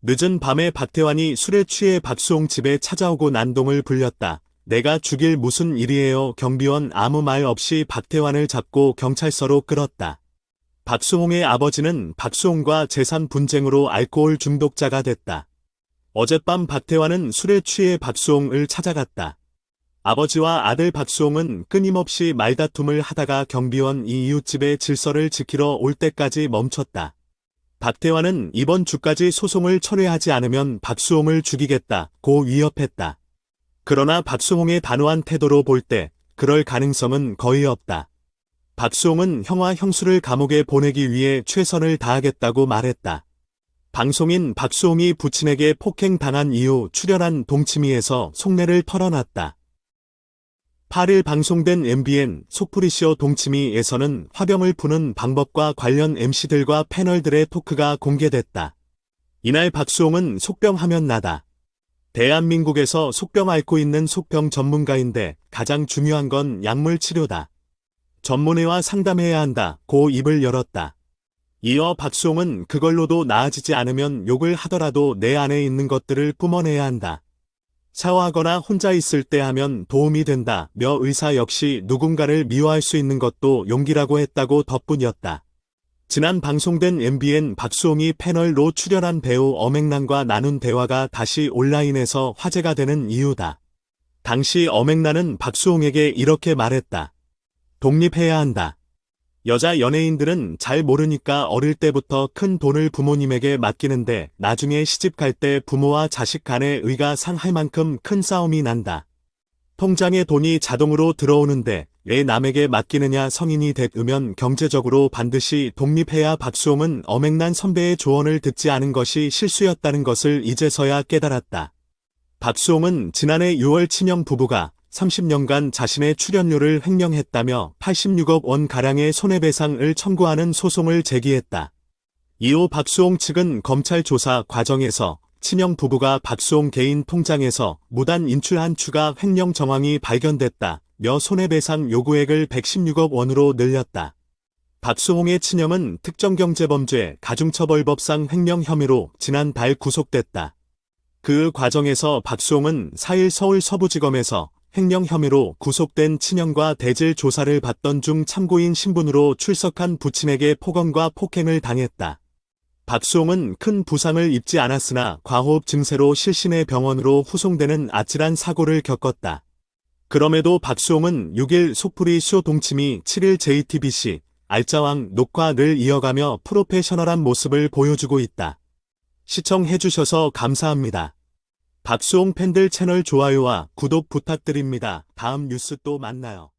늦은 밤에 박태환이 술에 취해 박수홍 집에 찾아오고 난동을 불렸다. 내가 죽일 무슨 일이에요. 경비원 아무 말 없이 박태환을 잡고 경찰서로 끌었다. 박수홍의 아버지는 박수홍과 재산 분쟁으로 알코올 중독자가 됐다. 어젯밤 박태환은 술에 취해 박수홍을 찾아갔다. 아버지와 아들 박수홍은 끊임없이 말다툼을 하다가 경비원 이 이웃집의 질서를 지키러 올 때까지 멈췄다. 박태환은 이번 주까지 소송을 철회하지 않으면 박수홍을 죽이겠다 고 위협했다. 그러나 박수홍의 단호한 태도로 볼 때 그럴 가능성은 거의 없다. 박수홍은 형과 형수를 감옥에 보내기 위해 최선을 다하겠다고 말했다. 방송인 박수홍이 부친에게 폭행당한 이후 출연한 동치미에서 속내를 털어놨다. 8일 방송된 MBN 소프리쇼 동치미에서는 화병을 푸는 방법과 관련 MC들과 패널들의 토크가 공개됐다. 이날 박수홍은 속병하면 나다. 대한민국에서 속병 앓고 있는 속병 전문가인데 가장 중요한 건 약물 치료다. 전문의와 상담해야 한다. 고 입을 열었다. 이어 박수홍은 그걸로도 나아지지 않으면 욕을 하더라도 내 안에 있는 것들을 뿜어내야 한다. 샤워하거나 혼자 있을 때 하면 도움이 된다. 며 의사 역시 누군가를 미워할 수 있는 것도 용기라고 했다고 덧뿐이었다. 지난 방송된 MBN 박수홍이 패널로 출연한 배우 엄앵란과 나눈 대화가 다시 온라인에서 화제가 되는 이유다. 당시 엄앵란은 박수홍에게 이렇게 말했다. 독립해야 한다. 여자 연예인들은 잘 모르니까 어릴 때부터 큰 돈을 부모님에게 맡기는데 나중에 시집 갈 때 부모와 자식 간의 의가 상할 만큼 큰 싸움이 난다. 통장에 돈이 자동으로 들어오는데 왜 남에게 맡기느냐 성인이 됐으면 경제적으로 반드시 독립해야 박수홍은 엄앵란 선배의 조언을 듣지 않은 것이 실수였다는 것을 이제서야 깨달았다. 박수홍은 지난해 6월 친형 부부가 30년간 자신의 출연료를 횡령했다며 86억 원 가량의 손해배상을 청구하는 소송을 제기했다. 이후 박수홍 측은 검찰 조사 과정에서 친형 부부가 박수홍 개인 통장에서 무단 인출한 추가 횡령 정황이 발견됐다. 며 손해배상 요구액을 116억 원으로 늘렸다. 박수홍의 친형은 특정경제범죄 가중처벌법상 횡령 혐의로 지난달 구속됐다. 그 과정에서 박수홍은 4일 서울 서부지검에서 횡령 혐의로 구속된 친형과 대질 조사를 받던 중 참고인 신분으로 출석한 부친에게 폭언과 폭행을 당했다. 박수홍은 큰 부상을 입지 않았으나 과호흡 증세로 실신의 병원으로 후송되는 아찔한 사고를 겪었다. 그럼에도 박수홍은 6일 속풀이 쇼 동치미 7일 JTBC 알짜왕 녹화 를 이어가며 프로페셔널한 모습을 보여주고 있다. 시청해주셔서 감사합니다. 박수홍 팬들 채널 좋아요와 구독 부탁드립니다. 다음 뉴스 또 만나요.